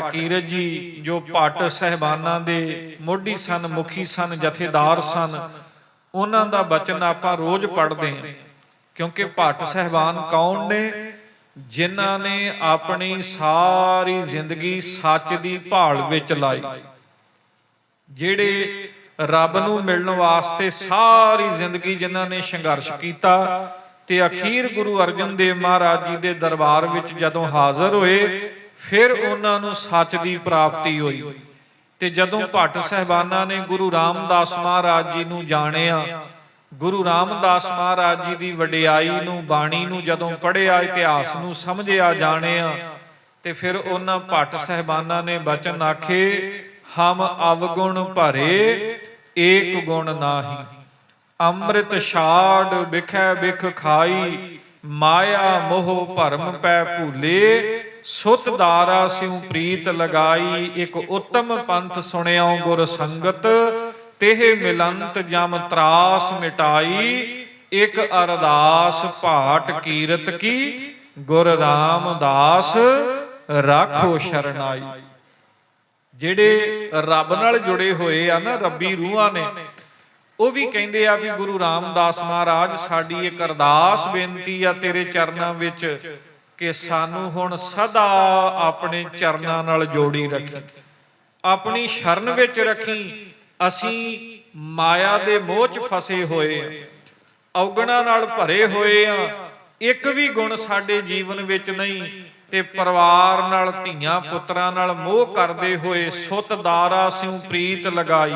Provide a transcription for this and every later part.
ਕੀਰਤ ਜੀ ਜੋ ਭੱਟ ਸਹਿਬਾਨਾਂ ਦੇ ਮੋਢੀ ਸਨ ਮੁਖੀ ਸਨ ਜਥੇਦਾਰ ਸਨ ਉਹਨਾਂ ਦਾ ਬਚਨ ਆਪਾਂ ਰੋਜ਼ ਪੜ੍ਹਦੇ ਹਾਂ। ਕਿਉਂਕਿ ਭੱਟ ਸਹਿਬਾਨ ਕੌਣ ਨੇ? ਜਿਨ੍ਹਾਂ ਨੇ ਆਪਣੀ ਸਾਰੀ ਜ਼ਿੰਦਗੀ ਸੱਚ ਦੀ ਭਾਲ ਵਿੱਚ ਲਾਈ। ਜਿਹੜੇ ਰੱਬ ਨੂੰ ਮਿਲਣ ਵਾਸਤੇ ਸਾਰੀ ਜ਼ਿੰਦਗੀ ਜਿਨ੍ਹਾਂ ਨੇ ਸੰਘਰਸ਼ ਕੀਤਾ ਤੇ ਅਖੀਰ ਗੁਰੂ ਅਰਜਨ ਦੇਵ ਮਹਾਰਾਜ ਜੀ ਦੇ ਦਰਬਾਰ ਵਿੱਚ ਜਦੋਂ ਹਾਜ਼ਰ ਹੋਏ ਫਿਰ ਉਹਨਾਂ ਨੂੰ ਸੱਚ ਦੀ ਪ੍ਰਾਪਤੀ ਹੋਈ। ਤੇ ਜਦੋਂ ਭੱਟ ਸਹਿਬਾਨਾਂ ਨੇ ਗੁਰੂ ਰਾਮਦਾਸ ਮਹਾਰਾਜ ਜੀ ਨੂੰ ਜਾਣਿਆ, ਗੁਰੂ ਰਾਮਦਾਸ ਮਹਾਰਾਜ ਜੀ ਦੀ ਵਡਿਆਈ ਨੂੰ, ਬਾਣੀ ਨੂੰ ਜਦੋਂ ਪੜ੍ਹਿਆ, ਇਤਿਹਾਸ ਨੂੰ ਸਮਝਿਆ, ਜਾਣਿਆ, ਤੇ ਫਿਰ ਉਹਨਾਂ ਭੱਟ ਸਹਿਬਾਨਾਂ ਨੇ ਬਚਨ ਆਖੇ, ਹਮ ਅਵਗੁਣ ਭਰੇ, ਏਕ ਗੁਣ ਨਾਹੀ। ਅੰਮ੍ਰਿਤ ਛਾੜ ਵਿਖੈ ਵਿਖ ਖਾਈ ਮਾਇਆ ਮੋਹ ਭਰਮ ਪੈ ਭੂਲੇ, ਸੁਤ ਦਾਰਾ ਸਿਉ ਪ੍ਰੀਤ ਲਗਾਈ, ਇੱਕ ਉੱਤਮ ਪੰਥ ਸੁਣਿਓ ਗੁਰ ਸੰਗਤ, ਤੇਹ ਮਿਲੰਤ ਜਮ ਤਰਾਸ ਮਿਟਾਈ, ਇਕ ਅਰਦਾਸ ਭਾਟ ਕੀਰਤ ਕੀ, ਗੁਰ ਰਾਮਦਾਸ ਰਾਖੋ ਸ਼ਰਨਾਈ। ਜਿਹੜੇ ਰੱਬ ਨਾਲ ਜੁੜੇ ਹੋਏ ਆ ਨਾ, ਰੱਬੀ ਰੂਹਾਂ ਨੇ ਉਹ ਵੀ ਕਹਿੰਦੇ ਆ ਵੀ ਗੁਰੂ ਰਾਮਦਾਸ ਮਹਾਰਾਜ, ਸਾਡੀ ਇੱਕ ਅਰਦਾਸ ਬੇਨਤੀ ਆ ਤੇਰੇ ਚਰਨਾਂ ਵਿੱਚ ਕਿ ਸਾਨੂੰ ਹੁਣ ਸਦਾ ਆਪਣੇ ਚਰਨਾਂ ਨਾਲ ਜੋੜੀ ਰੱਖੀ। ਆਪਣੀ ਸ਼ਰਨ ਵਿੱਚ ਰੱਖੀ। ਅਸੀਂ ਮਾਇਆ ਦੇ ਮੋਹ 'ਚ ਫਸੇ ਹੋਏ ਆ। ਔਗਣਾ ਨਾਲ ਭਰੇ ਹੋਏ ਆ। ਇੱਕ ਵੀ ਗੁਣ ਸਾਡੇ ਜੀਵਨ ਵਿੱਚ ਨਹੀਂ ਤੇ ਪਰਿਵਾਰ ਨਾਲ, ਧੀਆਂ ਪੁੱਤਰਾਂ ਨਾਲ ਮੋਹ ਕਰਦੇ ਹੋਏ ਸੁਤ ਦਾਰਾ ਸਿਉ ਪ੍ਰੀਤ ਲਗਾਈ।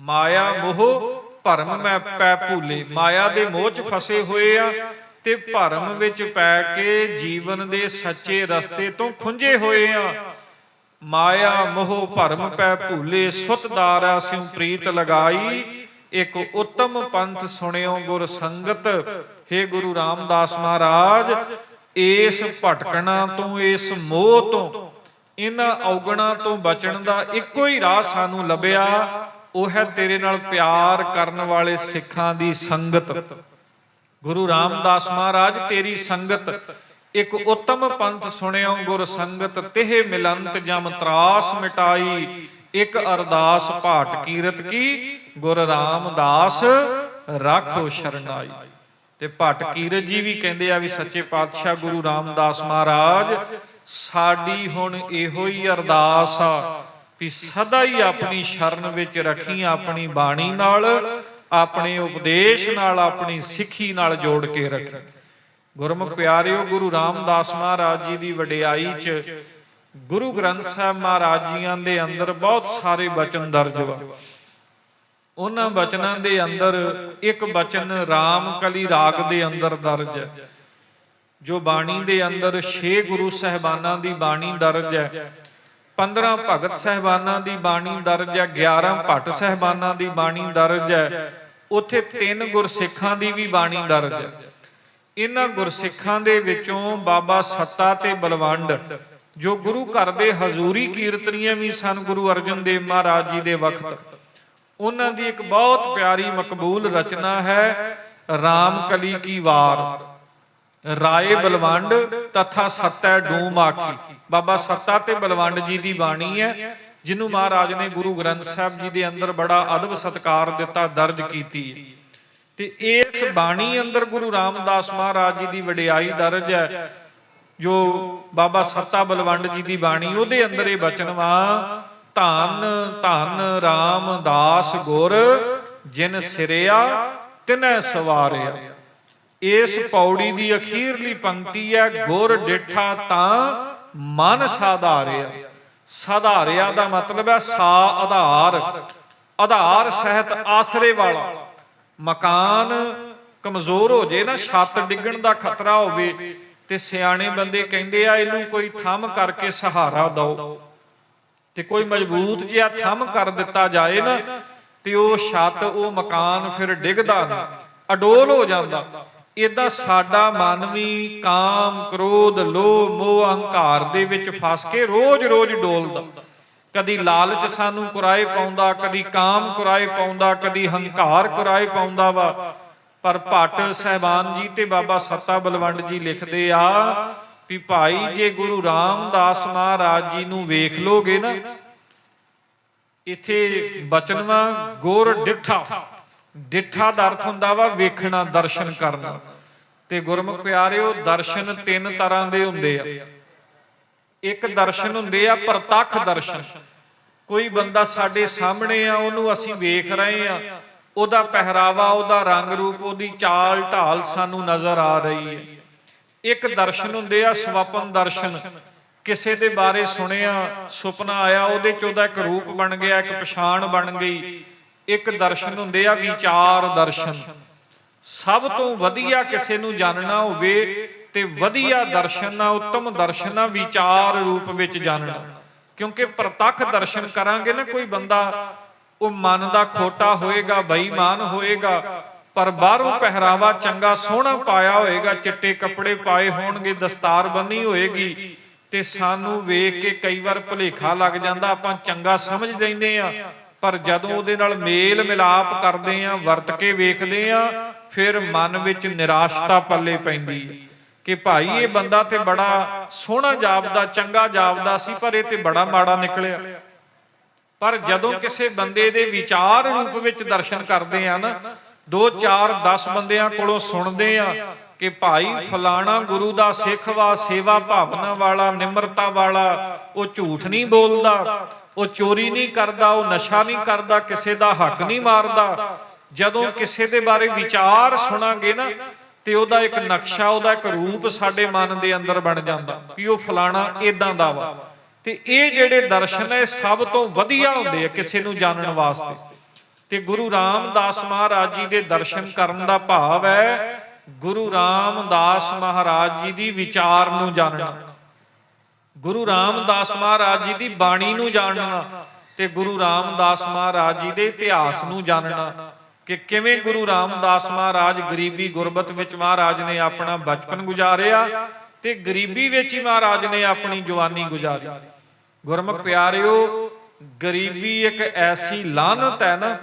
ਮਾਇਆ ਮੋਹ, ਭਰਮ ਮੈਂ ਪੈ ਭੂਲੇ। ਮਾਇਆ ਦੇ ਮੋਹ 'ਚ ਫਸੇ ਹੋਏ ਆ ਤੇ ਭਰਮ ਵਿੱਚ ਪੈ ਕੇ ਜੀਵਨ ਦੇ ਸੱਚੇ ਰਸਤੇ ਤੋਂ ਖੁੰਝੇ ਹੋਏ ਆ। ਮਾਇਆ ਮੋਹ, ਭਰਮ ਪੈ ਭੂਲੇ, ਸੁਤ ਸਿਉ ਪ੍ਰੀਤ ਲਗਾਈ। ਇੱਕ ਉੱਤਮ ਪੰਥ ਸੁਣਿਓ ਗੁਰ ਸੰਗਤ हे ਗੁਰੂ ਰਾਮਦਾਸ ਮਹਾਰਾਜ, ਇਸ ਭਟਕਣਾ ਤੋਂ, ਇਸ ਮੋਹ ਤੋਂ ਇਹਨਾਂ ਔਗਣਾ ਤੋਂ ਬਚਣ ਦਾ ਇੱਕੋ ਹੀ ਰਾਹ ਸਾਨੂੰ ਲੱਭਿਆ। ਉਹ ਹੈ ਤੇਰੇ ਨਾਲ ਪਿਆਰ ਕਰਨ ਵਾਲੇ ਸਿੱਖਾਂ ਦੀ ਸੰਗਤ। ਗੁਰੂ ਰਾਮਦਾਸ ਮਹਾਰਾਜ, ਤੇਰੀ ਸੰਗਤ। ਇੱਕ ਉੱਤਮ ਪੰਥ ਸੁਣਿਓ, ਗੁਰ ਸੰਗਤ, ਤਿਹ ਮਿਲੰਤ ਜਮ ਤਰਾਸ ਮਿਟਾਈ। ਇੱਕ ਅਰਦਾਸ ਭਾਟ ਕੀਰਤ ਕੀ, ਗੁਰ ਰਾਮਦਾਸ ਰਾਖੋ ਸ਼ਰਨਾਈ। ਤੇ ਭੱਟ ਕੀਰਤ ਜੀ ਵੀ ਕਹਿੰਦੇ ਆ ਵੀ ਸੱਚੇ ਪਾਤਸ਼ਾਹ ਗੁਰੂ ਰਾਮਦਾਸ ਮਹਾਰਾਜ, ਸਾਡੀ ਹੁਣ ਇਹੋ ਹੀ ਅਰਦਾਸ ਆ। ਵੀ ਸਦਾ ਹੀ ਆਪਣੀ ਸ਼ਰਨ ਵਿੱਚ ਰੱਖੀ ਆਪਣੀ ਬਾਣੀ ਨਾਲ, ਆਪਣੇ ਉਪਦੇਸ਼ ਨਾਲ, ਆਪਣੀ ਸਿੱਖੀ ਨਾਲ ਜੋੜ ਕੇ ਰੱਖੀ। ਗੁਰਮੁਖ ਪਿਆਰਿਓ, ਗੁਰੂ ਰਾਮਦਾਸ ਮਹਾਰਾਜ ਜੀ ਦੀ ਵਡਿਆਈ 'ਚ ਗੁਰੂ ਗ੍ਰੰਥ ਸਾਹਿਬ ਮਹਾਰਾਜ ਜੀਆਂ ਦੇ ਅੰਦਰ ਬਹੁਤ ਸਾਰੇ ਬਚਨ ਦਰਜ ਵਾ। ਉਹਨਾਂ ਬਚਨਾਂ ਦੇ ਅੰਦਰ ਇੱਕ ਬਚਨ ਰਾਮ ਕਲੀ ਰਾਗ ਦੇ ਅੰਦਰ ਦਰਜ ਹੈ। ਜੋ ਬਾਣੀ ਦੇ ਅੰਦਰ 6 ਗੁਰੂ ਸਹਿਬਾਨਾਂ ਦੀ ਬਾਣੀ ਦਰਜ ਹੈ। 15 ਭਗਤ ਸਹਿਬਾਨਾਂ ਦੀ ਬਾਣੀ ਦਰਜ ਹੈ 11 ਭੱਟ ਸਹਿਬਾਨਾਂ ਦੀ ਬਾਣੀ ਦਰਜ ਹੈ। ਉੱਥੇ ਤਿੰਨ ਗੁਰਸਿੱਖਾਂ ਦੀ ਵੀ ਬਾਣੀ ਦਰਜ ਹੈ। ਇਹਨਾਂ ਗੁਰਸਿੱਖਾਂ ਦੇ ਵਿੱਚੋਂ ਬਾਬਾ ਸੱਤਾ ਤੇ ਬਲਵੰਡ, ਜੋ ਗੁਰੂ ਘਰ ਦੇ ਹਜ਼ੂਰੀ ਕੀਰਤਨੀਆਂ ਵੀ ਸਨ, ਗੁਰੂ ਅਰਜਨ ਦੇਵ ਮਹਾਰਾਜ ਜੀ ਦੇ ਵਕਤ। ਉਹਨਾਂ ਦੀ ਇੱਕ ਬਹੁਤ ਪਿਆਰੀ ਮਕਬੂਲ ਰਚਨਾ ਹੈ, ਰਾਮ ਕਲੀ ਕੀ ਵਾਰ। ਰਾਏ ਬਲਵੰਡ ਤਥਾ ਸਤੈ ਡੂਮ ਆਖੀ। ਬਾਬਾ ਸੱਤਾ ਤੇ ਬਲਵੰਡ ਜੀ ਦੀ ਬਾਣੀ ਹੈ ਜਿਹਨੂੰ ਮਹਾਰਾਜ ਨੇ ਗੁਰੂ ਗ੍ਰੰਥ ਸਾਹਿਬ ਜੀ ਦੇ ਅੰਦਰ ਬੜਾ ਅਦਬ ਸਤਕਾਰ ਦਿੱਤਾ, ਦਰਜ ਕੀਤੀ ਹੈ। ਤੇ ਇਸ ਬਾਣੀ ਅੰਦਰ ਗੁਰੂ ਰਾਮਦਾਸ ਮਹਾਰਾਜ ਜੀ ਦੀ ਵਡਿਆਈ ਦਰਜ ਹੈ, ਜੋ ਬਾਬਾ ਸੱਤਾ ਬਲਵੰਡ ਜੀ ਦੀ ਬਾਣੀ, ਉਹਦੇ ਅੰਦਰ ਇਹ ਬਚਨ ਵਾ, ਧੰਨ ਧੰਨ ਰਾਮਦਾਸ ਗੁਰ, ਜਿਨ ਸਿਰਿਆ, ਤਿਨੈ ਸਵਾਰਿਆ। ਇਸ ਪੌੜੀ ਦੀ ਅਖੀਰਲੀ ਪੰਕਤੀ ਹੈ, ਗੁਰ ਡਿਠਾ ਤਾਂ ਮਨ ਸਾਧਾਰਿਆ। ਸਾਧਾਰਿਆ ਦਾ ਮਤਲਬ ਹੈ ਸਾ ਆਧਾਰ। ਆਧਾਰ ਸਹਿਤ ਆਸਰੇ ਵਾਲਾ। ਮਕਾਨ ਕਮਜ਼ੋਰ ਹੋ ਜੇ ਨਾ, ਛੱਤ ਡਿੱਗਣ ਦਾ ਖਤਰਾ ਹੋਵੇ ਤੇ ਸਿਆਣੇ ਬੰਦੇ ਕਹਿੰਦੇ ਆ, ਇਹਨੂੰ ਕੋਈ ਥੰਮ ਕਰਕੇ ਸਹਾਰਾ ਦਿਓ। ਤੇ ਕੋਈ ਮਜ਼ਬੂਤ ਜਿਹਾ ਥੰਮ ਕਰ ਦਿੱਤਾ ਜਾਏ ਨਾ, ਤੇ ਉਹ ਛੱਤ, ਉਹ ਮਕਾਨ ਫਿਰ ਡਿੱਗਦਾ ਨਾ ਅਡੋਲ ਹੋ ਜਾਂਦਾ। ਇਦਾਂ ਸਾਡਾ ਮਨ ਵੀ ਕਾਮ, ਕ੍ਰੋਧ, ਲੋਭ, ਮੋਹ, ਅਹੰਕਾਰ ਦੇ ਵਿੱਚ ਫਸ ਕੇ ਰੋਜ਼-ਰੋਜ਼ ਡੋਲਦਾ। ਕਦੀ ਲਾਲਚ ਸਾਨੂੰ ਕੁਰਾਏ ਪਾਉਂਦਾ, ਕਦੀ ਕਾਮ ਕੁਰਾਏ ਪਾਉਂਦਾ, ਕਦੀ ਹੰਕਾਰ ਕੁਰਾਏ ਪਾਉਂਦਾ ਵਾ। ਪਰ ਭੱਟ ਸਹਿਬਾਨ ਜੀ ਤੇ ਬਾਬਾ ਸੱਤਾ ਬਲਵੰਡ ਜੀ ਲਿਖਦੇ ਆ ਵੀ ਭਾਈ ਜੇ ਗੁਰੂ ਰਾਮਦਾਸ ਮਹਾਰਾਜ ਜੀ ਨੂੰ ਵੇਖ ਲੋਗੇ ਨਾ, ਇੱਥੇ ਬਚਨਵਾ ਗੁਰ ਡਿਠਾ। ਡਿਠਾ ਦਾ ਅਰਥ ਹੁੰਦਾ ਵਾ, ਵੇਖਣਾ, ਦਰਸ਼ਨ ਕਰਨਾ। ਤੇ ਗੁਰਮੁਖ ਪਿਆਰਿਓ, ਦਰਸ਼ਨ ਤਿੰਨ ਤਰ੍ਹਾਂ ਦੇ ਹੁੰਦੇ ਆ। ਇੱਕ ਦਰਸ਼ਨ ਹੁੰਦੇ ਆ, ਪ੍ਰਤੱਖ ਦਰਸ਼ਨ। ਕੋਈ ਬੰਦਾ ਸਾਡੇ ਸਾਹਮਣੇ ਆ, ਉਹਨੂੰ ਅਸੀਂ ਵੇਖ ਰਹੇ ਆ, ਉਹਦਾ ਪਹਿਰਾਵਾ, ਉਹਦਾ ਰੰਗ ਰੂਪ, ਉਹਦੀ ਚਾਲ ਢਾਲ ਸਾਨੂੰ ਨਜ਼ਰ ਆ ਰਹੀ ਹੈ। ਇੱਕ ਦਰਸ਼ਨ ਹੁੰਦੇ ਆ, ਸਵਪਨ ਦਰਸ਼ਨ। ਕਿਸੇ ਦੇ ਬਾਰੇ ਸੁਣਿਆ, ਸੁਪਨਾ ਆਇਆ, ਉਹਦੇ ਚ ਉਹਦਾ ਇੱਕ ਰੂਪ ਬਣ ਗਿਆ, ਇੱਕ ਪਛਾਣ ਬਣ ਗਈ। ਇੱਕ ਦਰਸ਼ਨ ਹੁੰਦੇ ਆ, ਵਿਚਾਰ ਦਰਸ਼ਨ। ਸਭ ਤੋਂ ਵਧੀਆ ਕਿਸੇ ਨੂੰ ਜਾਣਨਾ ਹੋਵੇ ਤੇ ਵਧੀਆ ਦਰਸ਼ਨ ਆ, ਉੱਤਮ ਦਰਸ਼ਨ ਆ, ਵਿਚਾਰ ਰੂਪ ਵਿੱਚ ਜਾਣਨਾ। ਕਿਉਂਕਿ ਪ੍ਰਤੱਖ ਦਰਸ਼ਨ ਕਰਾਂਗੇ ਨਾ ਕੋਈ ਬੰਦਾ, ਉਹ ਮਨ ਦਾ ਖੋਟਾ ਹੋਏਗਾ, ਬੇਈਮਾਨ ਹੋਏਗਾ, ਪਰ ਬਾਹਰੋਂ ਪਹਿਰਾਵਾ ਚੰਗਾ ਸੋਹਣਾ ਪਾਇਆ ਹੋਏਗਾ, ਚਿੱਟੇ ਕੱਪੜੇ ਪਾਏ ਹੋਣਗੇ, ਦਸਤਾਰ ਬੰਨੀ ਹੋਏਗੀ, ਤੇ ਸਾਨੂੰ ਵੇਖ ਕੇ ਕਈ ਵਾਰ ਭੁਲੇਖਾ ਲੱਗ ਜਾਂਦਾ, ਆਪਾਂ ਚੰਗਾ ਸਮਝ ਲੈਂਦੇ ਆ। ਪਰ ਜਦੋਂ ਉਹਦੇ ਨਾਲ ਮੇਲ ਮਿਲਾਪ ਕਰਦੇ ਆ, ਵਰਤ ਕੇ ਵੇਖਦੇ ਆ, ਫਿਰ ਮਨ ਵਿੱਚ ਨਿਰਾਸ਼ਤਾ ਪੱਲੇ ਪੈਂਦੀ ਹੈ ਕਿ ਭਾਈ, ਇਹ ਬੰਦਾ ਤੇ ਬੜਾ ਸੋਹਣਾ ਜਾਪਦਾ, ਚੰਗਾ ਜਾਪਦਾ ਸੀ, ਪਰ ਇਹ ਤੇ ਬੜਾ ਮਾੜਾ ਨਿਕਲਿਆ। ਪਰ ਜਦੋਂ ਕਿਸੇ ਬੰਦੇ ਦੇ ਵਿਚਾਰ ਰੂਪ ਵਿੱਚ ਦਰਸ਼ਨ ਕਰਦੇ ਆ ਨਾ 2 4 10 ਬੰਦਿਆਂ ਕੋਲੋਂ ਸੁਣਦੇ ਆ ਕਿ ਭਾਈ, ਫਲਾਣਾ ਗੁਰੂ ਦਾ ਸਿੱਖ ਵਾ, ਸੇਵਾ ਭਾਵਨਾ ਵਾਲਾ, ਨਿਮਰਤਾ ਵਾਲਾ, ਉਹ ਝੂਠ ਨਹੀਂ ਬੋਲਦਾ। ਉਹ ਚੋਰੀ ਨਹੀਂ ਕਰਦਾ, ਉਹ ਨਸ਼ਾ ਨਹੀਂ ਕਰਦਾ, ਕਿਸੇ ਦਾ ਹੱਕ ਨਹੀਂ ਮਾਰਦਾ। ਜਦੋਂ ਕਿਸੇ ਦੇ ਬਾਰੇ ਵਿਚਾਰ ਸੁਣਾਂਗੇ ਨਾ, ਤੇ ਉਹਦਾ ਇੱਕ ਨਕਸ਼ਾ, ਉਹਦਾ ਇੱਕ ਰੂਪ ਸਾਡੇ ਮਨ ਦੇ ਅੰਦਰ ਬਣ ਜਾਂਦਾ ਕਿ ਉਹ ਫਲਾਣਾ ਇਦਾਂ ਦਾ ਵਾ। ਤੇ ਇਹ ਜਿਹੜੇ ਦਰਸ਼ਨ ਹੈ, ਸਭ ਤੋਂ ਵਧੀਆ ਹੁੰਦੇ ਆ ਕਿਸੇ ਨੂੰ ਜਾਣਨ ਵਾਸਤੇ। ਤੇ ਗੁਰੂ ਰਾਮਦਾਸ ਮਹਾਰਾਜ ਜੀ ਦੇ ਦਰਸ਼ਨ ਕਰਨ ਦਾ ਭਾਵ ਹੈ, ਗੁਰੂ ਰਾਮਦਾਸ ਮਹਾਰਾਜ ਜੀ ਦੀ ਵਿਚਾਰ ਨੂੰ ਜਾਣਨਾ। ਗੁਰੂ ਰਾਮਦਾਸ ਮਹਾਰਾਜ ਜੀ ਦੀ ਬਾਣੀ ਨੂੰ ਜਾਣਨਾ ਤੇ ਗੁਰੂ ਰਾਮਦਾਸ ਮਹਾਰਾਜ ਜੀ ਦੇ ਇਤਿਹਾਸ ਨੂੰ ਜਾਣਨਾ ਕਿ ਕਿਵੇਂ ਗੁਰੂ ਰਾਮਦਾਸ ਮਹਾਰਾਜ ਗਰੀਬੀ ਗੁਰਬਤ ਵਿੱਚ ਮਹਾਰਾਜ ਨੇ ਆਪਣਾ ਬਚਪਨ ਗੁਜ਼ਾਰਿਆ ਤੇ ਗਰੀਬੀ ਵਿੱਚ ਹੀ ਮਹਾਰਾਜ ਨੇ ਆਪਣੀ ਜਵਾਨੀ ਗੁਜ਼ਾਰੀ। ਗੁਰਮੁਖ ਪਿਆਰਿਓ, ਗਰੀਬੀ ਇੱਕ ਐਸੀ ਲਾਹਨਤ ਹੈ ਨਾ,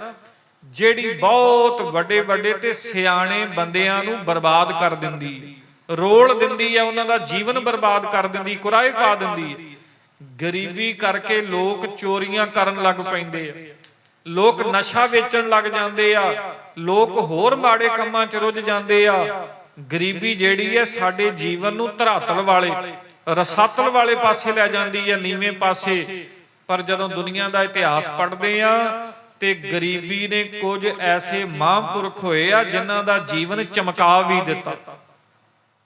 ਜਿਹੜੀ ਬਹੁਤ ਵੱਡੇ ਵੱਡੇ ਤੇ ਸਿਆਣੇ ਬੰਦਿਆਂ ਨੂੰ ਬਰਬਾਦ ਕਰ ਦਿੰਦੀ। ਰੋਲ ਦਿੰਦੀ ਹੈ ਉਹਨਾਂ ਦਾ ਜੀਵਨ ਬਰਬਾਦ ਕਰ ਦਿੰਦੀ ਕੁਰਾਏ ਪਾ ਦਿੰਦੀ ਹੈ ਗਰੀਬੀ ਕਰਕੇ ਲੋਕ ਚੋਰੀਆਂ ਕਰਨ ਲੱਗ ਪੈਂਦੇ ਆ। ਲੋਕ ਨਸ਼ਾ ਵੇਚਣ ਲੱਗ ਜਾਂਦੇ ਆ। ਲੋਕ ਹੋਰ ਮਾੜੇ ਕੰਮਾਂ 'ਚ ਰੁੱਝ ਜਾਂਦੇ ਆ। ਗਰੀਬੀ ਜਿਹੜੀ ਹੈ ਸਾਡੇ ਜੀਵਨ ਨੂੰ ਧਰਾਤਲ ਵਾਲੇ, ਰਸਾਤਲ ਵਾਲੇ ਪਾਸੇ ਲੈ ਜਾਂਦੀ ਹੈ ਨੀਵੇਂ ਪਾਸੇ। ਪਰ ਜਦੋਂ ਦੁਨੀਆ ਦਾ ਇਤਿਹਾਸ ਪੜ੍ਹਦੇ ਆ ਤੇ ਗਰੀਬੀ ਨੇ ਕੁਝ ਐਸੇ ਮਹਾਂਪੁਰਖ ਹੋਏ ਆ, ਜਿਨ੍ਹਾਂ ਦਾ ਜੀਵਨ ਚਮਕਾ ਵੀ ਦਿੱਤਾ।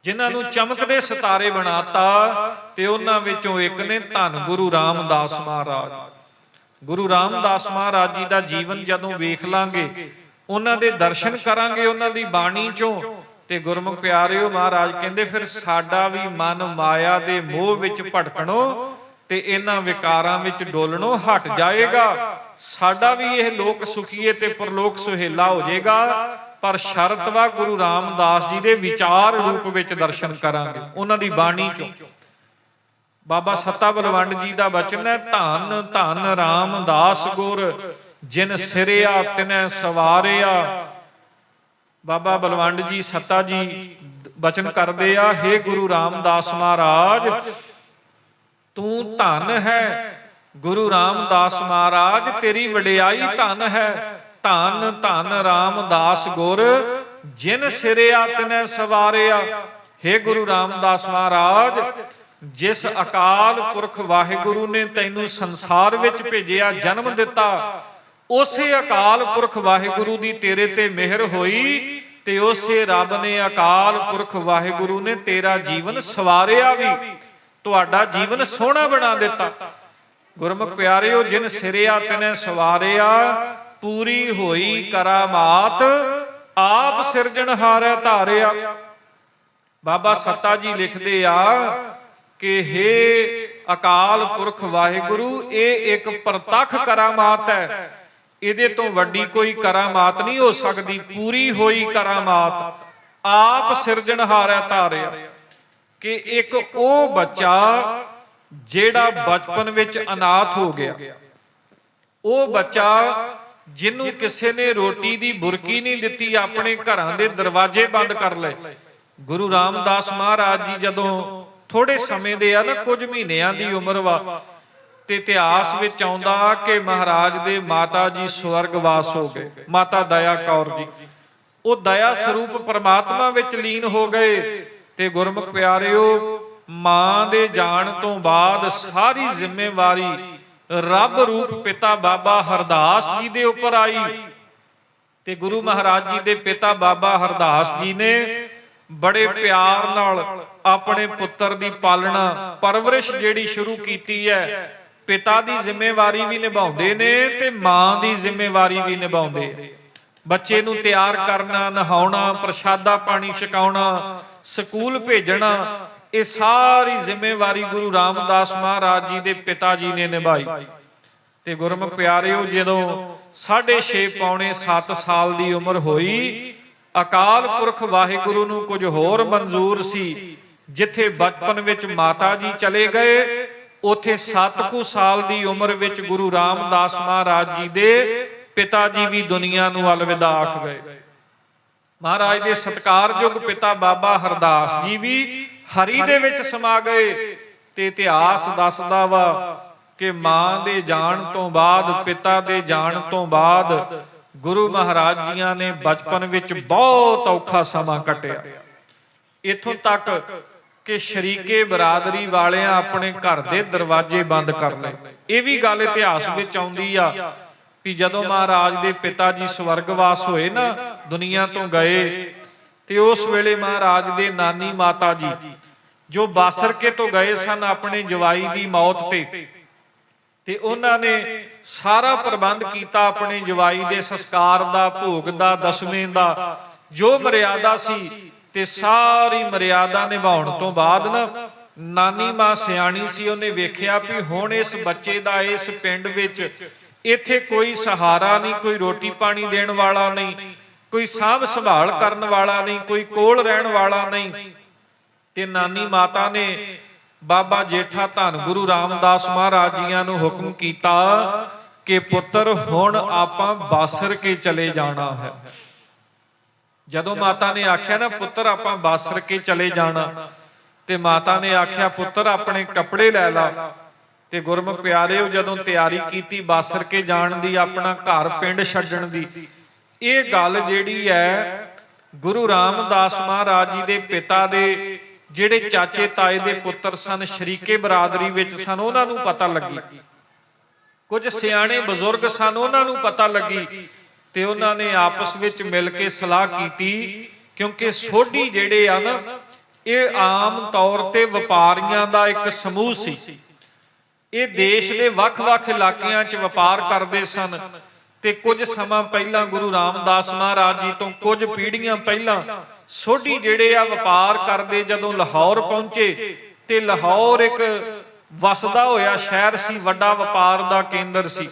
ਜਿਨ੍ਹਾਂ ਨੂੰ ਚਮਕਦੇ ਸਿਤਾਰੇ ਬਣਾਤਾ ਤੇ ਉਹਨਾਂ ਵਿੱਚੋਂ ਇੱਕ ਨੇ ਧੰਨ ਗੁਰੂ ਰਾਮਦਾਸ ਮਹਾਰਾਜ। ਗੁਰੂ ਰਾਮਦਾਸ ਮਹਾਰਾਜ ਜੀ ਦਾ ਜੀਵਨ ਜਦੋਂ ਵੇਖ ਲਾਂਗੇ ਉਹਨਾਂ ਦੇ ਦਰਸ਼ਨ ਕਰਾਂਗੇ ਉਹਨਾਂ ਦੀ ਬਾਣੀ ਚੋਂ। ਤੇ ਗੁਰਮੁਖ ਪਿਆਰਿਓ ਮਹਾਰਾਜ ਕਹਿੰਦੇ ਫਿਰ ਸਾਡਾ ਵੀ ਮਨ ਮਾਇਆ ਦੇ ਮੋਹ ਵਿੱਚ ਭਟਕਣੋ ਤੇ ਇਹਨਾਂ ਵਿਕਾਰਾਂ ਵਿੱਚ ਡੋਲਣੋਂ ਹਟ ਜਾਏਗਾ। ਸਾਡਾ ਵੀ ਇਹ ਲੋਕ ਸੁਖੀਏ ਤੇ ਪਰਲੋਕ ਸੁਹੇਲਾ ਹੋ ਜਾਏਗਾ। ਪਰ ਸ਼ਰਤ ਵਾ ਗੁਰੂ ਰਾਮਦਾਸ ਜੀ ਦੇ ਵਿਚਾਰ ਰੂਪ ਵਿੱਚ ਦਰਸ਼ਨ ਕਰਾਂਗੇ, ਉਹਨਾਂ ਦੀ ਬਾਣੀ ਚੋਂ। ਬਾਬਾ ਸੱਤਾ ਬਲਵੰਡ ਜੀ ਦਾ ਬਚਨ ਹੈ, ਧੰਨ ਧੰਨ ਰਾਮਦਾਸ ਗੁਰ, ਜਿਨ ਸਿਰਿਆ ਤਿਨੈ ਸਵਾਰਿਆ। ਬਾਬਾ ਬਲਵੰਡ ਜੀ ਸੱਤਾ ਜੀ ਬਚਨ ਕਰਦੇ ਆ हे ਗੁਰੂ ਰਾਮਦਾਸ ਮਹਾਰਾਜ, ਤੂੰ ਧਨ ਹੈ। ਗੁਰੂ ਰਾਮਦਾਸ ਮਹਾਰਾਜ, ਤੇਰੀ ਵਡਿਆਈ ਧਨ ਹੈ। ਧੰਨ ਧੰਨ ਰਾਮਦਾਸ ਗੁਰ, ਜਿਨ ਸਿਰਿਆ ਤਨੈ ਸਵਾਰਿਆ। हे ਗੁਰੂ ਰਾਮਦਾਸ ਮਹਾਰਾਜ, ਜਿਸ ਅਕਾਲ ਪੁਰਖ ਵਾਹਿਗੁਰੂ ਨੇ ਤੈਨੂੰ ਸੰਸਾਰ ਵਿੱਚ ਭੇਜਿਆ, ਜਨਮ ਦਿੱਤਾ, ਉਸੇ ਅਕਾਲ ਪੁਰਖ ਵਾਹਿਗੁਰੂ ਦੀ ਤੇਰੇ ਤੇ ਮਿਹਰ ਹੋਈ ਤੇ ਉਸੇ ਰੱਬ ਨੇ ਅਕਾਲ ਪੁਰਖ ਵਾਹਿਗੁਰੂ ਨੇ ਤੇਰਾ ਜੀਵਨ ਸਵਾਰਿਆ ਵੀ, ਤੁਹਾਡਾ ਜੀਵਨ ਸੋਹਣਾ ਬਣਾ ਦਿੱਤਾ। ਗੁਰਮੁਖ ਪਿਆਰਿਓ, ਜਿਨ ਸਿਰਿਆ ਤਨੇ ਸਵਾਰਿਆ ਪੂਰੀ ਹੋਈ ਕਰਾਮਾਤ, ਆਪ ਸਿਰਜਣਹਾਰੈ ਧਾਰਿਆ। ਬਾਬਾ ਸੱਤਾ ਜੀ ਲਿਖਦੇ ਆ ਕਿ हे ਅਕਾਲ ਪੁਰਖ ਵਾਹਿਗੁਰੂ, ਇਹ ਇੱਕ ਪ੍ਰਤੱਖ ਕਰਾਮਾਤ ਹੈ। ਇਹਦੇ ਤੋਂ ਵੱਡੀ ਕੋਈ ਕਰਾਮਾਤ ਨਹੀਂ ਹੋ ਸਕਦੀ। ਪੂਰੀ ਹੋਈ ਕਰਾਮਾਤ, ਆਪ ਸਿਰਜਣਹਾਰੈ ਧਾਰਿਆ। ਕਿ ਇੱਕ ਉਹ ਬੱਚਾ ਜਿਹੜਾ ਬਚਪਨ ਵਿੱਚ ਅਨਾਥ ਹੋ ਗਿਆ। ਉਹ ਬੱਚਾ ਜਿਹਨੂੰ ਕਿਸੇ ਨੇ ਰੋਟੀ ਦੀ ਬੁਰਕੀ ਨਹੀਂ ਦਿੱਤੀ ਆਪਣੇ ਘਰਾਂ ਦੇ ਦਰਵਾਜ਼ੇ ਬੰਦ ਕਰ ਲਏ। ਗੁਰੂ ਰਾਮਦਾਸ ਮਹਾਰਾਜ ਜੀ ਜਦੋਂ ਥੋੜੇ ਸਮੇਂ ਦੇ ਆ ਨਾ ਕੁਝ ਮਹੀਨਿਆਂ ਦੀ ਉਮਰ ਵਾ। ਤੇ ਇਤਿਹਾਸ ਵਿੱਚ ਆਉਂਦਾ ਕਿ ਮਹਾਰਾਜ ਦੇ ਮਾਤਾ ਜੀ ਸਵਰਗਵਾਸ ਹੋ ਗਏ। ਮਾਤਾ ਦਇਆ ਕੌਰ ਜੀ। ਉਹ ਦਇਆ ਸਰੂਪ ਪਰਮਾਤਮਾ ਵਿੱਚ ਲੀਨ ਹੋ ਗਏ। ਤੇ ਗੁਰਮੁਖ ਪਿਆਰਿਓ ਮਾਂ ਦੇ ਜਾਣ ਤੋਂ ਬਾਅਦ ਸਾਰੀ ਜ਼ਿੰਮੇਵਾਰੀ ਰੱਬ ਰੂਪ ਪਿਤਾ ਬਾਬਾ ਹਰਦਾਸ ਜੀ ਦੇ ਉੱਪਰ ਆਈ। ਤੇ ਗੁਰੂ ਮਹਾਰਾਜ ਜੀ ਦੇ ਪਿਤਾ ਬਾਬਾ ਹਰਦਾਸ ਜੀ ਨੇ ਬੜੇ ਪਿਆਰ ਨਾਲ ਆਪਣੇ ਪੁੱਤਰ ਦੀ ਪਾਲਣਾ, ਪਰਵਰਿਸ਼ ਜਿਹੜੀ ਸ਼ੁਰੂ ਕੀਤੀ ਹੈ, ਪਿਤਾ ਦੀ ਜ਼ਿੰਮੇਵਾਰੀ ਵੀ ਨਿਭਾਉਂਦੇ ਨੇ ਤੇ ਮਾਂ ਦੀ ਜ਼ਿੰਮੇਵਾਰੀ ਵੀ ਨਿਭਾਉਂਦੇ ਬੱਚੇ ਨੂੰ ਤਿਆਰ ਕਰਨਾ, ਨਹਾਉਣਾ, ਪ੍ਰਸ਼ਾਦਾ ਪਾਣੀ ਛਕਾਉਣਾ, ਸਕੂਲ ਭੇਜਣਾ ਇਹ ਸਾਰੀ ਜ਼ਿੰਮੇਵਾਰੀ ਗੁਰੂ ਰਾਮਦਾਸ ਮਹਾਰਾਜ ਜੀ ਦੇ ਪਿਤਾ ਜੀ ਨੇ ਨਿਭਾਈ। ਤੇ ਗੁਰਮੁਖ ਪਿਆਰਿਓ, ਜਦੋਂ 6.5 ਪੌਣੇ 7 ਸਾਲ ਦੀ ਉਮਰ ਹੋਈ, ਅਕਾਲ ਪੁਰਖ ਵਾਹਿਗੁਰੂ ਨੂੰ ਕੁਝ ਹੋਰ ਮਨਜ਼ੂਰ ਸੀ। ਜਿੱਥੇ ਬਚਪਨ ਵਿੱਚ ਮਾਤਾ ਜੀ ਚਲੇ ਗਏ, ਉਥੇ 7 ਕੁ ਸਾਲ ਦੀ ਉਮਰ ਵਿੱਚ ਗੁਰੂ ਰਾਮਦਾਸ ਮਹਾਰਾਜ ਜੀ ਦੇ ਪਿਤਾ ਜੀ ਵੀ ਦੁਨੀਆ ਨੂੰ ਅਲਵਿਦਾ ਆਖ ਗਏ। ਮਹਾਰਾਜ ਦੇ ਸਤਕਾਰਯੋਗ ਪਿਤਾ ਬਾਬਾ ਹਰਦਾਸ ਜੀ ਵੀ ਹਰੀ ਦੇ ਵਿੱਚ ਸਮਾ ਗਏ ਤੇ ਇਤਿਹਾਸ ਦੱਸਦਾ ਵਾ ਕਿ ਮਾਂ ਦੇ ਜਾਣ ਤੋਂ ਬਾਅਦ, ਪਿਤਾ ਦੇ ਜਾਣ ਤੋਂ ਬਾਅਦ ਗੁਰੂ ਮਹਾਰਾਜ ਜੀਆਂ ਨੇ ਬਚਪਨ ਵਿੱਚ ਬਹੁਤ ਔਖਾ ਸਮਾਂ ਕੱਟਿਆ। ਇਥੋਂ ਤੱਕ ਕਿ ਸ਼ਰੀਕੇ ਬਰਾਦਰੀ ਵਾਲਿਆਂ ਆਪਣੇ ਘਰ ਦੇ ਦਰਵਾਜ਼ੇ ਬੰਦ ਕਰ ਲਏ। ਇਹ ਵੀ ਗੱਲ ਇਤਿਹਾਸ ਵਿੱਚ ਆਉਂਦੀ ਆ ਕਿ ਜਦੋਂ ਮਹਾਰਾਜ ਦੇ ਪਿਤਾ ਜੀ ਸਵਰਗਵਾਸ ਹੋਏ ਨਾ, ਦੁਨੀਆ ਤੋਂ ਗਏ ਤੇ ਉਸ ਵੇਲੇ ਮਹਾਰਾਜ ਦੇ ਨਾਨੀ ਮਾਤਾ ਜੀ, ਜੋ ਬਾਸਰਕੇ ਤੋਂ ਗਏ ਸਨ ਆਪਣੇ ਜਵਾਈ ਦੀ ਮੌਤ ਤੇ ਤੇ ਉਹਨਾਂ ਨੇ ਸਾਰਾ ਪ੍ਰਬੰਧ ਕੀਤਾ ਆਪਣੇ ਜਵਾਈ ਦੇ ਸੰਸਕਾਰ ਦਾ, ਭੋਗ ਦਾ, ਦਸਵੇਂ ਦਾ, ਜੋ ਮਰਿਆਦਾ ਸੀ ਤੇ ਸਾਰੀ ਮਰਿਆਦਾ ਨਿਭਾਉਣ ਤੋਂ ਬਾਅਦ ਨਾ, ਨਾਨੀ ਮਾਂ ਸਿਆਣੀ ਸੀ, ਉਹਨੇ ਵੇਖਿਆ ਵੀ ਹੁਣ ਇਸ ਬੱਚੇ ਦਾ ਇਸ ਪਿੰਡ ਵਿੱਚ ਇੱਥੇ ਕੋਈ ਸਹਾਰਾ ਨਹੀਂ, ਕੋਈ ਰੋਟੀ ਪਾਣੀ ਦੇਣ ਵਾਲਾ ਨਹੀਂ ਕੋਈ ਸਾਂਭ ਸੰਭਾਲ ਕਰਨ ਵਾਲਾ ਨਹੀਂ, ਕੋਈ ਕੋਲ ਰਹਿਣ ਵਾਲਾ ਨਹੀਂ। ਤੇ ਨਾਨੀ ਮਾਤਾ ਨੇ ਬਾਬਾ ਜੇਠਾ ਧੰਨ ਗੁਰੂ ਰਾਮਦਾਸ ਮਹਾਰਾਜ ਜੀਆਂ ਨੂੰ ਹੁਕਮ ਕੀਤਾ ਕਿ ਪੁੱਤਰ, ਹੁਣ ਆਪਾਂ ਬਾਸਰ ਕੇ ਚਲੇ ਜਾਣਾ ਹੈ। ਜਦੋਂ ਮਾਤਾ ਨੇ ਆਖਿਆ ਨਾ, ਪੁੱਤਰ, ਆਪਾਂ ਬਾਸਰ ਕੇ ਚਲੇ ਜਾਣਾ। ਤੇ ਮਾਤਾ ਨੇ ਆਖਿਆ, ਪੁੱਤਰ, ਆਪਣੇ ਕੱਪੜੇ ਲੈ ਲਾ। ਤੇ ਗੁਰਮੁਖ ਪਿਆਰਿਓ, ਜਦੋਂ ਤਿਆਰੀ ਕੀਤੀ ਬਾਸਰ ਕੇ ਜਾਣ ਦੀ, ਆਪਣਾ ਘਰ ਪਿੰਡ ਛੱਡਣ ਦੀ ਇਹ ਗੱਲ ਜਿਹੜੀ ਹੈ ਗੁਰੂ ਰਾਮਦਾਸ ਮਹਾਰਾਜ ਜੀ ਦੇ ਪਿਤਾ ਦੇ, ਜਿਹੜੇ ਚਾਚੇ ਤਾਏ ਦੇ ਪੁੱਤਰ ਸਨ, ਸ਼ਰੀਕੇ ਬਰਾਦਰੀ ਵਿੱਚ ਸਨ, ਉਹਨਾਂ ਨੂੰ ਪਤਾ ਲੱਗੀ। ਕੁਝ ਸਿਆਣੇ ਬਜ਼ੁਰਗ ਸਨ, ਉਹਨਾਂ ਨੂੰ ਪਤਾ ਲੱਗੀ ਤੇ ਉਹਨਾਂ ਨੇ ਆਪਸ ਵਿੱਚ ਮਿਲ ਕੇ ਸਲਾਹ ਕੀਤੀ, ਕਿਉਂਕਿ ਸੋਢੀ ਜਿਹੜੇ ਆ ਨਾ, ਇਹ ਆਮ ਤੌਰ ਤੇ ਵਪਾਰੀਆਂ ਦਾ ਇੱਕ ਸਮੂਹ ਸੀ। ਇਹ ਦੇਸ਼ ਦੇ ਵੱਖ-ਵੱਖ ਇਲਾਕਿਆਂ 'ਚ ਵਪਾਰ ਕਰਦੇ ਸਨ। ਤੇ ਕੁਝ ਸਮਾਂ ਪਹਿਲਾਂ ਗੁਰੂ ਰਾਮਦਾਸ ਮਹਾਰਾਜ ਜੀ ਤੋਂ ਕੁਝ ਪੀੜ੍ਹੀਆਂ ਪਹਿਲਾਂ ਸੋਢੀ ਜਿਹੜੇ ਆ ਵਪਾਰ ਕਰਦੇ ਜਦੋਂ ਲਾਹੌਰ ਪਹੁੰਚੇ ਤੇ ਲਾਹੌਰ ਇੱਕ ਵਸਦਾ ਹੋਇਆ ਸ਼ਹਿਰ ਸੀ, ਵੱਡਾ ਵਪਾਰ ਦਾ ਕੇਂਦਰ ਸੀ।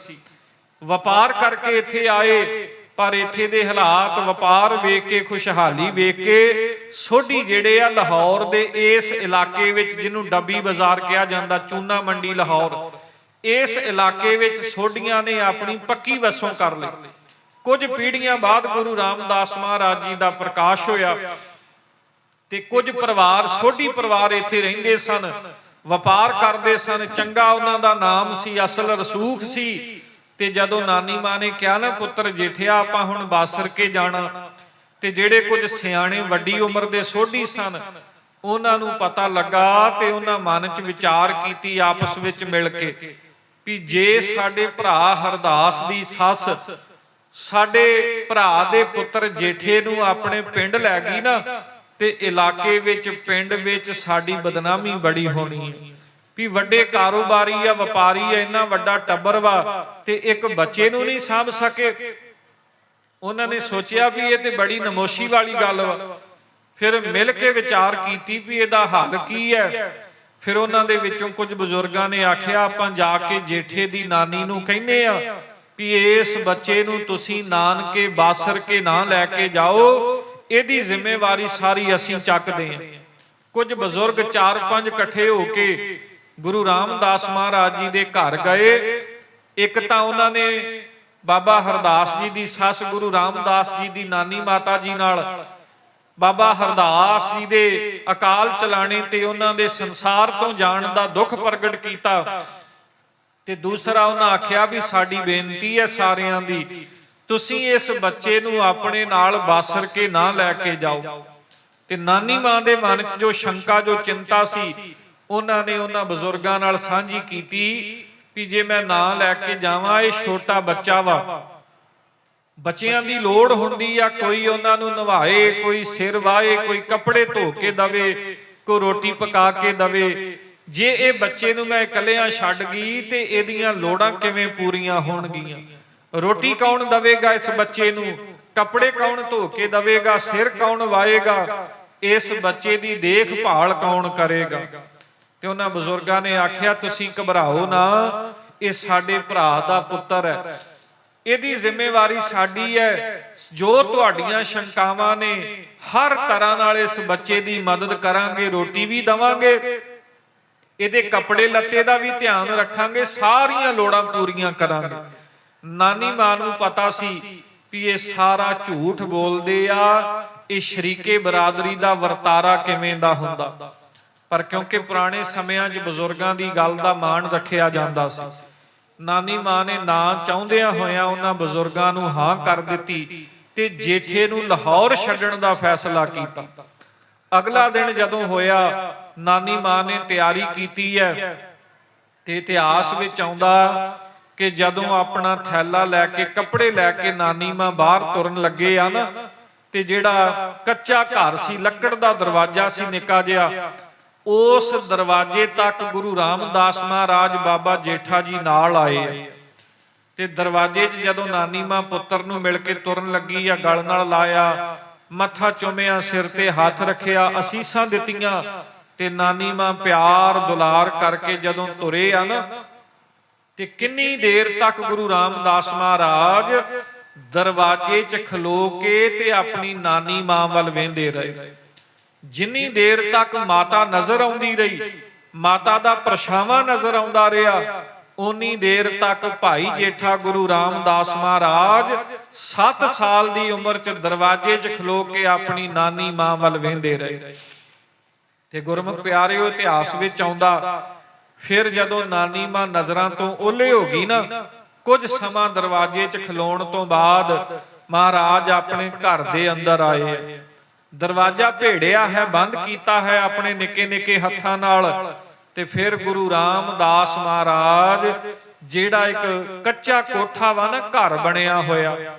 ਵਪਾਰ ਕਰਕੇ ਇੱਥੇ ਆਏ, ਪਰ ਇੱਥੇ ਦੇ ਹਾਲਾਤ ਵਪਾਰ ਵੇਖ ਕੇ, ਖੁਸ਼ਹਾਲੀ ਵੇਖ ਕੇ ਸੋਢੀ ਜਿਹੜੇ ਆ ਲਾਹੌਰ ਦੇ ਇਸ ਇਲਾਕੇ ਵਿੱਚ ਜਿਹਨੂੰ ਡੱਬੀ ਬਾਜ਼ਾਰ ਕਿਹਾ ਜਾਂਦਾ, ਚੂਨਾ ਮੰਡੀ ਲਾਹੌਰ ਇਸ ਇਲਾਕੇ ਵਿੱਚ ਸੋਢੀਆਂ ਨੇ ਆਪਣੀ ਪੱਕੀ ਵਸੋਂ ਕਰ ਲਈ। ਕੁਝ ਪੀੜ੍ਹੀਆਂ ਬਾਅਦ ਗੁਰੂ ਰਾਮਦਾਸ ਮਹਾਰਾਜ ਜੀ ਦਾ ਪ੍ਰਕਾਸ਼ ਹੋਇਆ ਤੇ ਕੁਝ ਪਰਿਵਾਰ, ਸੋਢੀ ਪਰਿਵਾਰ ਇੱਥੇ ਰਹਿੰਦੇ ਸਨ, ਵਪਾਰ ਕਰਦੇ ਸਨ, ਚੰਗਾ ਉਹਨਾਂ ਦਾ ਨਾਮ ਸੀ, ਅਸਲ ਰਸੂਖ ਸੀ ਤੇ ਜਦੋਂ ਨਾਨੀ ਮਾਂ ਨੇ ਕਿਹਾ, ਨਾ ਪੁੱਤਰ ਜੇਠਿਆ ਆਪਾਂ ਹੁਣ ਬਾਸਰ ਕੇ ਜਾਣਾ। ਤੇ ਜਿਹੜੇ ਕੁਝ ਸਿਆਣੇ ਵੱਡੀ ਉਮਰ ਦੇ ਸੋਢੀ ਸਨ, ਉਹਨਾਂ ਨੂੰ ਪਤਾ ਲੱਗਾ ਤੇ ਉਹਨਾਂ ਮਨ 'ਚ ਵਿਚਾਰ ਕੀਤੀ ਆਪਸ ਵਿੱਚ ਮਿਲ ਕੇ। ਵੀ ਜੇ ਸਾਡੇ ਭਰਾ ਹਰਦਾਸ ਦੀ ਸੱਸ ਸਾਡੇ ਭਰਾ ਦੇ ਪੁੱਤਰ ਜੇਠੇ ਨੂੰ ਆਪਣੇ ਪਿੰਡ ਲੈ ਗਈ ਨਾ ਤੇ ਇਲਾਕੇ ਵਿੱਚ ਪਿੰਡ ਵਿੱਚ ਸਾਡੀ ਬਦਨਾਮੀ ਬੜੀ ਹੋਣੀ ਹੈ। ਵੀ ਵੱਡੇ ਕਾਰੋਬਾਰੀ ਆ ਵਪਾਰੀ ਆ ਇੰਨਾ ਵੱਡਾ ਟੱਬਰ ਵਾ ਤੇ ਇੱਕ ਬੱਚੇ ਨੂੰ ਨਹੀਂ ਸਾਂਭ ਸਕੇ। ਉਹਨਾਂ ਨੇ ਸੋਚਿਆ ਵੀ ਇਹ ਤੇ ਬੜੀ ਨਮੋਸ਼ੀ ਵਾਲੀ ਗੱਲ ਵਾ। ਫਿਰ ਮਿਲ ਕੇ ਵਿਚਾਰ ਕੀਤੀ ਵੀ ਇਹਦਾ ਹੱਲ ਕੀ ਹੈ। ਫਿਰ ਉਹਨਾਂ ਦੇ ਵਿੱਚੋਂ ਕੁਝ ਬਜ਼ੁਰਗਾਂ ਨੇ ਆਖਿਆ, ਆਪਾਂ ਜਾ ਕੇ ਜੇਠੇ ਦੀ ਨਾਨੀ ਨੂੰ ਕਹਿੰਨੇ ਆ ਵੀ ਇਸ ਬੱਚੇ ਨੂੰ ਤੁਸੀਂ ਨਾਨਕੇ ਬਾਸਰ ਕੇ ਨਾ ਲੈ ਕੇ ਜਾਓ। ਇਹਦੀ ਜ਼ਿੰਮੇਵਾਰੀ ਸਾਰੀ ਅਸੀਂ ਚੱਕਦੇ ਹਾਂ। ਕੁਝ ਬਜ਼ੁਰਗ ਚਾਰ ਪੰਜ ਇਕੱਠੇ ਹੋ ਕੇ ਗੁਰੂ ਰਾਮਦਾਸ ਮਹਾਰਾਜ ਜੀ ਦੇ ਘਰ ਗਏ। ਇੱਕ ਤਾਂ ਉਹਨਾਂ ਨੇ ਬਾਬਾ ਹਰਦਾਸ ਜੀ ਦੀ ਸੱਸ ਗੁਰੂ ਰਾਮਦਾਸ ਜੀ ਦੀ ਨਾਨੀ ਮਾਤਾ ਜੀ ਨਾਲ ਬਾਬਾ ਹਰਦਾਸ ਜੀ ਦੇ ਅਕਾਲ ਚਲਾਣੇ ਤੇ ਉਹਨਾਂ ਦੇ ਸੰਸਾਰ ਤੋਂ ਜਾਣ ਦਾ ਦੁੱਖ ਪ੍ਰਗਟ ਕੀਤਾ। ਤੇ ਦੂਸਰਾ ਉਹਨਾਂ ਆਖਿਆ ਵੀ ਸਾਡੀ ਬੇਨਤੀ ਹੈ ਸਾਰਿਆਂ ਦੀ, ਤੁਸੀਂ ਇਸ ਬੱਚੇ ਨੂੰ ਆਪਣੇ ਨਾਲ ਬਾਸਰ ਕੇ ਨਾ ਲੈ ਕੇ ਜਾਓ। ਤੇ ਨਾਨੀ ਮਾਂ ਦੇ ਮਨ 'ਚ ਜੋ ਸ਼ੰਕਾ, ਜੋ ਚਿੰਤਾ ਸੀ, ਉਹਨਾਂ ਨੇ ਉਹਨਾਂ ਬਜ਼ੁਰਗਾਂ ਨਾਲ ਸਾਂਝੀ ਕੀਤੀ ਵੀ ਜੇ ਮੈਂ ਨਾ ਲੈ ਕੇ ਜਾਵਾਂ, ਇਹ ਛੋਟਾ ਬੱਚਾ ਵਾ ਬੱਚਿਆਂ ਦੀ ਲੋੜ ਹੁੰਦੀ ਆ, ਕੋਈ ਉਹਨਾਂ ਨੂੰ ਨਵਾਏ, ਕੋਈ ਸਿਰ ਵਾਏ, ਕੋਈ ਕੱਪੜੇ ਧੋ ਕੇ ਦਵੇ, ਕੋਈ ਰੋਟੀ ਪਕਾ ਕੇ ਦਵੇ। ਜੇ ਇਹ ਬੱਚੇ ਨੂੰ ਮੈਂ ਇਕੱਲਿਆਂ ਛੱਡ ਗਈ, ਤੇ ਇਹਦੀਆਂ ਲੋੜਾਂ ਕਿਵੇਂ ਪੂਰੀਆਂ ਹੋਣਗੀਆਂ? ਰੋਟੀ ਕੌਣ ਦਵੇਗਾ ਇਸ ਬੱਚੇ ਨੂੰ? ਕੱਪੜੇ ਕੌਣ ਧੋ ਕੇ ਦਵੇਗਾ? ਸਿਰ ਕੌਣ ਵਾਏਗਾ? ਇਸ ਬੱਚੇ ਦੀ ਦੇਖਭਾਲ ਕੌਣ ਕਰੇਗਾ? ਤੇ ਉਹਨਾਂ ਬਜ਼ੁਰਗਾਂ ਨੇ ਆਖਿਆ, ਤੁਸੀਂ ਘਬਰਾਓ ਨਾ, ਇਹ ਸਾਡੇ ਭਰਾ ਦਾ ਪੁੱਤਰ ਹੈ। ਇਹਦੀ ਜ਼ਿੰਮੇਵਾਰੀ ਸਾਡੀ ਹੈ, ਜੋ ਤੁਹਾਡੀਆਂ ਸ਼ੰਕਾਵਾਂ ਨੇ, ਹਰ ਤਰ੍ਹਾਂ ਨਾਲ ਇਸ ਬੱਚੇ ਦੀ ਮਦਦ ਕਰਾਂਗੇ, ਰੋਟੀ ਵੀ ਦਵਾਂਗੇ, ਇਹਦੇ ਕੱਪੜੇ ਲੱਤੇ ਦਾ ਵੀ ਧਿਆਨ ਰੱਖਾਂਗੇ, ਸਾਰੀਆਂ ਲੋੜਾਂ ਪੂਰੀਆਂ ਕਰਾਂਗੇ। ਨਾਨੀ ਮਾਂ ਨੂੰ ਪਤਾ ਸੀ ਵੀ ਇਹ ਸਾਰਾ ਝੂਠ ਬੋਲਦੇ ਆ, ਇਹ ਸ਼ਰੀਕੇ ਬਰਾਦਰੀ ਦਾ ਵਰਤਾਰਾ ਕਿਵੇਂ ਦਾ ਹੁੰਦਾ। ਪਰ ਕਿਉਂਕਿ ਪੁਰਾਣੇ ਸਮਿਆਂ 'ਚ ਬਜ਼ੁਰਗਾਂ ਦੀ ਗੱਲ ਦਾ ਮਾਣ ਰੱਖਿਆ ਜਾਂਦਾ ਸੀ ਨਾਨੀ ਮਾਂ ਨੇ ਨਾ ਚਾਹੁੰਦਿਆਂ ਹੋਇਆਂ ਉਹਨਾਂ ਬਜ਼ੁਰਗਾਂ ਨੂੰ ਹਾਂ ਕਰ ਦਿੱਤੀ ਤੇ ਜੇਠੇ ਨੂੰ ਲਾਹੌਰ ਛੱਡਣ ਦਾ ਫੈਸਲਾ ਕੀਤਾ। ਅਗਲਾ ਦਿਨ ਜਦੋਂ ਹੋਇਆ, ਨਾਨੀ ਮਾਂ ਨੇ ਤਿਆਰੀ ਕੀਤੀ ਹੈ ਤੇ ਇਤਿਹਾਸ ਵਿੱਚ ਆਉਂਦਾ ਕਿ ਜਦੋਂ ਆਪਣਾ ਥੈਲਾ ਲੈ ਕੇ, ਕੱਪੜੇ ਲੈ ਕੇ ਨਾਨੀ ਮਾਂ ਬਾਹਰ ਤੁਰਨ ਲੱਗੇ ਆ ਨਾ ਤੇ ਜਿਹੜਾ ਕੱਚਾ ਘਰ ਸੀ, ਲੱਕੜ ਦਾ ਦਰਵਾਜ਼ਾ ਸੀ ਨਿੱਕਾ ਜਿਹਾ ਉਸ ਦਰਵਾਜ਼ੇ ਤੱਕ ਗੁਰੂ ਰਾਮਦਾਸ ਮਹਾਰਾਜ ਬਾਬਾ ਜੇਠਾ ਜੀ ਨਾਲ ਆਏ। ਆ ਤੇ ਦਰਵਾਜ਼ੇ 'ਚ ਜਦੋਂ ਨਾਨੀ ਮਾਂ ਪੁੱਤਰ ਨੂੰ ਮਿਲ ਕੇ ਤੁਰਨ ਲੱਗੀ ਆ ਗਲ ਨਾਲ ਲਾਇਆ, ਮੱਥਾ ਚੁੰਮਿਆ, ਸਿਰ ਤੇ ਹੱਥ ਰੱਖਿਆ, ਅਸੀਸਾਂ ਦਿੱਤੀਆਂ ਤੇ ਨਾਨੀ ਮਾਂ ਪਿਆਰ ਦੁਲਾਰ ਕਰਕੇ ਜਦੋਂ ਤੁਰੇ ਆ ਨਾ, ਤੇ ਕਿੰਨੀ ਦੇਰ ਤੱਕ ਗੁਰੂ ਰਾਮਦਾਸ ਮਹਾਰਾਜ ਦਰਵਾਜ਼ੇ 'ਚ ਖਲੋ ਕੇ ਤੇ ਆਪਣੀ ਨਾਨੀ ਮਾਂ ਵੱਲ ਵੇਂਦੇ ਰਹੇ। ਜਿੰਨੀ ਦੇਰ ਤੱਕ ਮਾਤਾ ਨਜ਼ਰ ਆਉਂਦੀ ਰਹੀ, ਮਾਤਾ ਦਾ ਪਰਛਾਵਾਂ ਨਜ਼ਰ ਆਉਂਦਾ ਰਿਹਾ ਉਨੀ ਦੇਰ ਤੱਕ ਭਾਈ ਜੇਠਾ ਗੁਰੂ ਰਾਮਦਾਸ ਮਹਾਰਾਜ 7 ਸਾਲ ਦੀ ਉਮਰ 'ਚ ਦਰਵਾਜ਼ੇ 'ਚ ਖਲੋ ਕੇ ਆਪਣੀ ਨਾਨੀ ਮਾਂ ਵੱਲ ਵੇਂਦੇ ਰਹੇ। ਤੇ ਗੁਰਮੁਖ ਪਿਆਰਿਓ, ਇਤਿਹਾਸ ਵਿੱਚ ਆਉਂਦਾ, ਫਿਰ ਜਦੋਂ ਨਾਨੀ ਮਾਂ ਨਜ਼ਰਾਂ ਤੋਂ ਓਲੇ ਹੋ ਗਈ ਨਾ, ਕੁਝ ਸਮਾਂ ਦਰਵਾਜ਼ੇ 'ਚ ਖਲੋਣ ਤੋਂ ਬਾਅਦ ਮਹਾਰਾਜ ਆਪਣੇ ਘਰ ਦੇ ਅੰਦਰ ਆਏ। ਦਰਵਾਜ਼ਾ ਭੇੜਿਆ ਹੈ, ਬੰਦ ਕੀਤਾ ਹੈ ਆਪਣੇ ਨਿੱਕੇ ਨਿੱਕੇ ਹੱਥਾਂ ਨਾਲ। ਤੇ ਫਿਰ ਗੁਰੂ ਰਾਮਦਾਸ ਮਹਾਰਾਜ, ਜਿਹੜਾ ਇੱਕ ਕੱਚਾ ਕੋਠਾ ਵਾ ਨਾ, ਘਰ ਬਣਿਆ ਹੋਇਆ।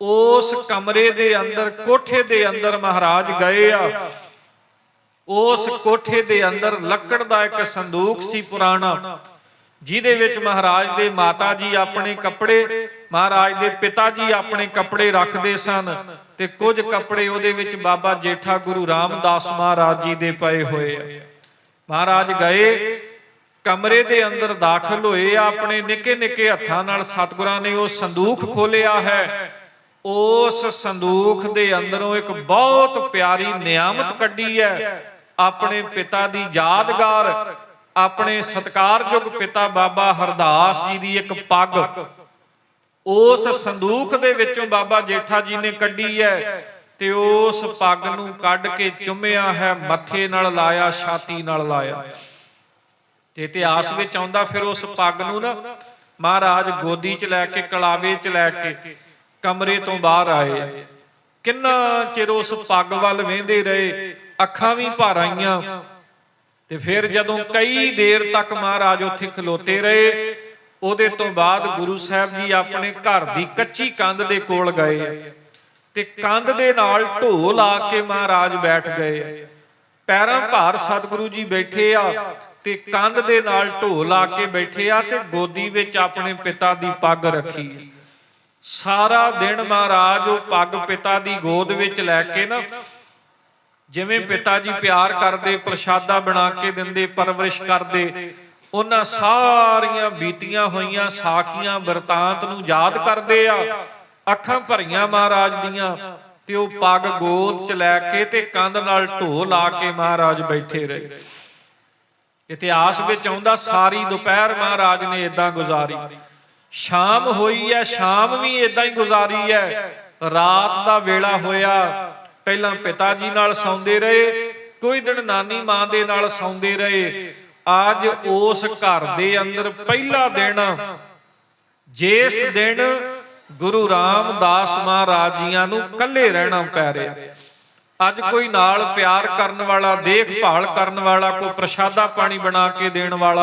ਉਸ ਕਮਰੇ ਦੇ ਅੰਦਰ, ਕੋਠੇ ਦੇ ਅੰਦਰ ਮਹਾਰਾਜ ਗਏ ਆ। ਉਸ ਕੋਠੇ ਦੇ ਅੰਦਰ ਲੱਕੜ ਦਾ ਇੱਕ ਸੰਦੂਕ ਸੀ ਪੁਰਾਣਾ। ਜਿਹਦੇ ਵਿੱਚ ਮਹਾਰਾਜ ਦੇ ਮਾਤਾ ਜੀ ਆਪਣੇ ਕੱਪੜੇ, ਮਹਾਰਾਜ ਦੇ ਪਿਤਾ ਜੀ ਆਪਣੇ ਕੱਪੜੇ ਰੱਖਦੇ ਸਨ। ਤੇ ਕੁਝ ਕੱਪੜੇ ਉਹਦੇ ਵਿੱਚ ਬਾਬਾ ਜੇਠਾ ਗੁਰੂ ਰਾਮਦਾਸ ਮਹਾਰਾਜ ਜੀ ਦੇ ਪਏ ਹੋਏ ਆ। ਮਹਾਰਾਜ ਗਏ, ਕਮਰੇ ਦੇ ਅੰਦਰ ਦਾਖਲ ਹੋਏ ਆ, ਆਪਣੇ ਨਿੱਕੇ ਨਿੱਕੇ ਹੱਥਾਂ ਨਾਲ ਸਤਿਗੁਰਾਂ ਨੇ ਉਹ ਸੰਦੂਖ ਖੋਲਿਆ ਹੈ। ਉਸ ਸੰਦੂਖ ਦੇ ਅੰਦਰੋਂ ਇੱਕ ਬਹੁਤ ਪਿਆਰੀ ਨਿਆਮਤ ਕੱਢੀ ਹੈ। ਆਪਣੇ ਪਿਤਾ ਦੀ ਯਾਦਗਾਰ, ਆਪਣੇ ਸਤਕਾਰਯੋਗ ਪਿਤਾ ਬਾਬਾ ਹਰਦਾਸ ਜੀ ਦੀ ਇੱਕ ਪੱਗ। ਉਸ ਸੰਦੂਖ ਦੇ ਵਿੱਚੋਂ ਬਾਬਾ ਜੇਠਾ ਜੀ ਨੇ ਕੱਢੀ ਹੈ ਤੇ ਉਸ ਪੱਗ ਨੂੰ ਕੱਢ ਕੇ ਚੁੰਮਿਆ ਹੈ, ਮੱਥੇ ਨਾਲ ਲਾਇਆ, ਛਾਤੀ ਨਾਲ ਲਾਇਆ। ਤੇ ਇਤਿਹਾਸ ਵਿੱਚ ਆਉਂਦਾ ਫਿਰ ਉਸ ਪੱਗ ਨੂੰ ਨਾ ਮਹਾਰਾਜ ਗੋਦੀ 'ਚ ਲੈ ਕੇ, ਕਲਾਵੇ 'ਚ ਲੈ ਕੇ, ਕਮਰੇ ਤੋਂ ਬਾਹਰ ਆਏ। ਕਿੰਨਾ ਚਿਰ ਉਸ ਪੱਗ ਵੱਲ ਵੇਂਦੇ ਰਹੇ, ਅੱਖਾਂ ਵੀ ਭਰ ਆਈਆਂ। ਤੇ ਫਿਰ ਜਦੋਂ ਕਈ ਦੇਰ ਤੱਕ ਮਹਾਰਾਜ ਉੱਥੇ ਖਲੋਤੇ ਰਹੇ ਉਹਦੇ ਤੋਂ ਬਾਅਦ ਗੁਰੂ ਸਾਹਿਬ ਜੀ ਆਪਣੇ ਘਰ ਦੀ ਕੱਚੀ ਕੰਧ ਦੇ ਕੋਲ ਗਏ ਤੇ ਕੰਧ ਦੇ ਨਾਲ ਢੋ ਲਾ ਕੇ ਮਹਾਰਾਜ ਬੈਠ ਗਏ। ਪੈਰਾਂ ਭਾਰ ਸਤਿਗੁਰੂ ਜੀ ਬੈਠੇ ਆ ਤੇ ਕੰਧ ਦੇ ਨਾਲ ਢੋ ਲਾ ਕੇ ਬੈਠੇ ਆ ਤੇ ਗੋਦੀ ਵਿੱਚ ਆਪਣੇ ਪਿਤਾ ਦੀ ਪੱਗ ਰੱਖੀ। ਸਾਰਾ ਦਿਨ ਮਹਾਰਾਜ ਉਹ ਪੱਗ ਪਿਤਾ ਦੀ ਗੋਦ ਵਿੱਚ ਲੈ ਕੇ ਨਾ ਜਿਵੇਂ ਪਿਤਾ ਜੀ ਪਿਆਰ ਕਰਦੇ ਪ੍ਰਸ਼ਾਦਾ ਬਣਾ ਕੇ ਦਿੰਦੇ ਪਰਵਰਿਸ਼ ਕਰਦੇ ਉਹਨਾਂ ਸਾਰੀਆਂ ਬੀਤੀਆਂ ਹੋਈਆਂ ਸਾਖੀਆਂ ਵਰਤਾਂਤ ਨੂੰ ਯਾਦ ਕਰਦੇ ਆ। ਅੱਖਾਂ ਭਰੀਆਂ ਮਹਾਰਾਜ ਦੀਆਂ ਤੇ ਉਹ ਪੱਗ ਗੋਦ ਚ ਲੈ ਕੇ ਤੇ ਕੰਧ ਨਾਲ ਢੋ ਲਾ ਕੇ ਮਹਾਰਾਜ ਬੈਠੇ ਰਹੇ। ਇਤਿਹਾਸ ਵਿੱਚ ਆਉਂਦਾ ਸਾਰੀ ਦੁਪਹਿਰ ਮਹਾਰਾਜ ਨੇ ਇਦਾਂ ਗੁਜ਼ਾਰੀ। ਸ਼ਾਮ ਹੋਈ ਹੈ ਸ਼ਾਮ ਵੀ ਇਦਾਂ ਹੀ ਗੁਜ਼ਾਰੀ ਹੈ ਰਾਤ ਦਾ ਵੇਲਾ ਹੋਇਆ, ਪਹਿਲਾਂ ਪਿਤਾ ਜੀ ਨਾਲ ਸੌਂਦੇ ਰਹੇ, ਕੋਈ ਦਿਨ ਨਾਨੀ ਮਾਂ ਦੇ ਨਾਲ ਸੌਂਦੇ ਰਹੇ। ਅੱਜ ਉਸ ਘਰ ਦੇ ਅੰਦਰ ਪਹਿਲਾ ਦਿਨ ਜਿਸ ਦਿਨ ਗੁਰੂ ਰਾਮਦਾਸ ਮਹਾਰਾਜ ਜੀਆਂ ਨੂੰ ਇਕੱਲੇ ਰਹਿਣਾ ਪੈ ਰਿਹਾ। ਅੱਜ ਕੋਈ ਨਾਲ ਪਿਆਰ ਕਰਨ ਵਾਲਾ, ਦੇਖਭਾਲ ਕਰਨ ਵਾਲਾ, ਕੋਈ ਪ੍ਰਸ਼ਾਦਾ ਪਾਣੀ ਬਣਾ ਕੇ ਦੇਣ ਵਾਲਾ